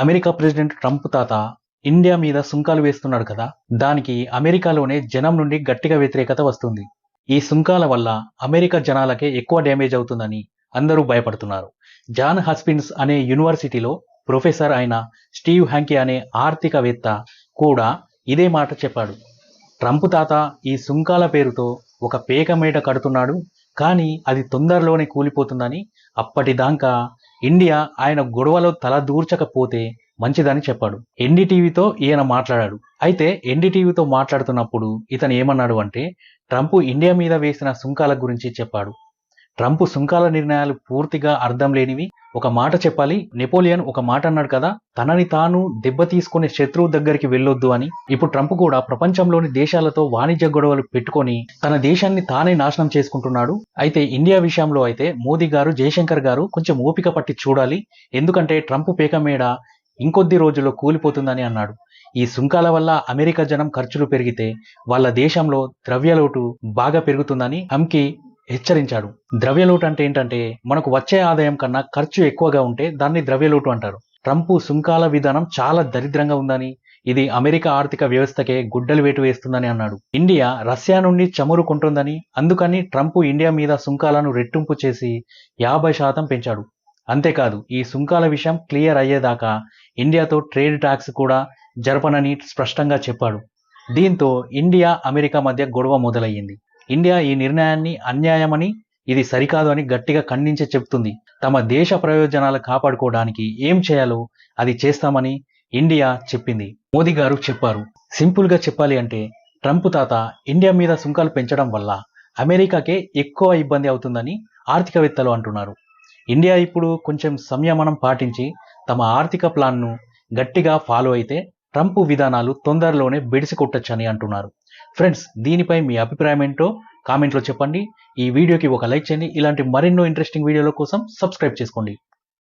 America president Trump తాత India మీద సుంకాలు వేస్తున్నాడు కదా దానికి అమెరికాలోనే జనం నుండి గట్టిగా వ్యతిరేకత వస్తుంది. ఈ సుంకాల వల్ల అమెరికా జనాలకే ఎక్కువ డ్యామేజ్ అవుతుందని అందరూ భయపడుతున్నారు. జాన్ హస్పిన్స్ అనే యూనివర్సిటీలో ప్రొఫెసర్ అయిన స్టీవ్ హ్యాంకీ అనే ఆర్థికవేత్త కూడా ఇదే మాట చెప్పాడు. ట్రంప్ తాత ఈ సుంకాల పేరుతో ఒక పేక మేట కడుతున్నాడు కానీ అది తొందరలోనే కూలిపోతుందని అప్పటిదాకా ఇండియా ఆయన గొడవలో తల దూర్చకపోతే మంచిదని చెప్పాడు. ఎన్డీటీవీతో ఈయన మాట్లాడాడు. అయితే ఎన్డీటీవీతో మాట్లాడుతున్నప్పుడు ఇతను ఏమన్నాడు అంటే ట్రంప్ ఇండియా మీద వేసిన సుంకాల గురించి చెప్పాడు. ట్రంప్ సుంకాల నిర్ణయాలు పూర్తిగా అర్థం లేనివి ఒక మాట చెప్పాలి. నెపోలియన్ ఒక మాట అన్నాడు కదా తనని తాను దెబ్బ తీసుకునే శత్రువు దగ్గరికి వెళ్ళొద్దు అని. ఇప్పుడు ట్రంప్ కూడా ప్రపంచంలోని దేశాలతో వాణిజ్య గొడవలు పెట్టుకొని తన దేశాన్ని తానే నాశనం చేసుకుంటున్నాడు. అయితే ఇండియా విషయంలో అయితే మోదీ గారు జయశంకర్ గారు కొంచెం ఓపిక పట్టి చూడాలి. ఎందుకంటే ట్రంప్ పేక మేడ ఇంకొద్ది రోజుల్లో కూలిపోతుందని అన్నాడు. ఈ సుంకాల వల్ల అమెరికా జనం ఖర్చులు పెరిగితే వాళ్ళ దేశంలో ద్రవ్యలోటు బాగా పెరుగుతుందని హంకి హెచ్చరించాడు. ద్రవ్యలోటు అంటే ఏంటంటే మనకు వచ్చే ఆదాయం కన్నా ఖర్చు ఎక్కువగా ఉంటే దాన్ని ద్రవ్యలోటు అంటారు. ట్రంప్ సుంకాల విధానం చాలా దరిద్రంగా ఉందని ఇది అమెరికా ఆర్థిక వ్యవస్థకే గుడ్డలు వేటు వేస్తుందని అన్నాడు. ఇండియా రష్యా నుండి చమురు కొంటుందని అందుకని ట్రంప్ ఇండియా మీద సుంకాలను రెట్టింపు చేసి యాభై శాతం పెంచాడు. అంతేకాదు ఈ సుంకాల విషయం క్లియర్ అయ్యేదాకా ఇండియాతో ట్రేడ్ ట్యాక్స్ కూడా జరపనని స్పష్టంగా చెప్పాడు. దీంతో ఇండియా అమెరికా మధ్య గొడవ మొదలయ్యింది. ఇండియా ఈ నిర్ణయాన్ని అన్యాయమని ఇది సరికాదు అని గట్టిగా ఖండించి చెబుతుంది. తమ దేశ ప్రయోజనాలు కాపాడుకోవడానికి ఏం చేయాలో అది చేస్తామని ఇండియా చెప్పింది. మోదీ గారు చెప్పారు. సింపుల్గా చెప్పాలి అంటే ట్రంప్ తాత ఇండియా మీద సుంకాలు పెంచడం వల్ల అమెరికాకే ఎక్కువ ఇబ్బంది అవుతుందని ఆర్థికవేత్తలు అంటున్నారు. ఇండియా ఇప్పుడు కొంచెం సంయమనం పాటించి తమ ఆర్థిక ప్లాన్ను గట్టిగా ఫాలో అయితే ట్రంప్ విధానాలు తొందరలోనే బెడిసి కొట్టచ్చని అంటున్నారు. ఫ్రెండ్స్ దీనిపై మీ అభిప్రాయం ఏంటో కామెంట్లో చెప్పండి. ఈ వీడియోకి ఒక లైక్ చేయండి. ఇలాంటి మరెన్నో ఇంట్రెస్టింగ్ వీడియోల కోసం సబ్స్క్రైబ్ చేసుకోండి.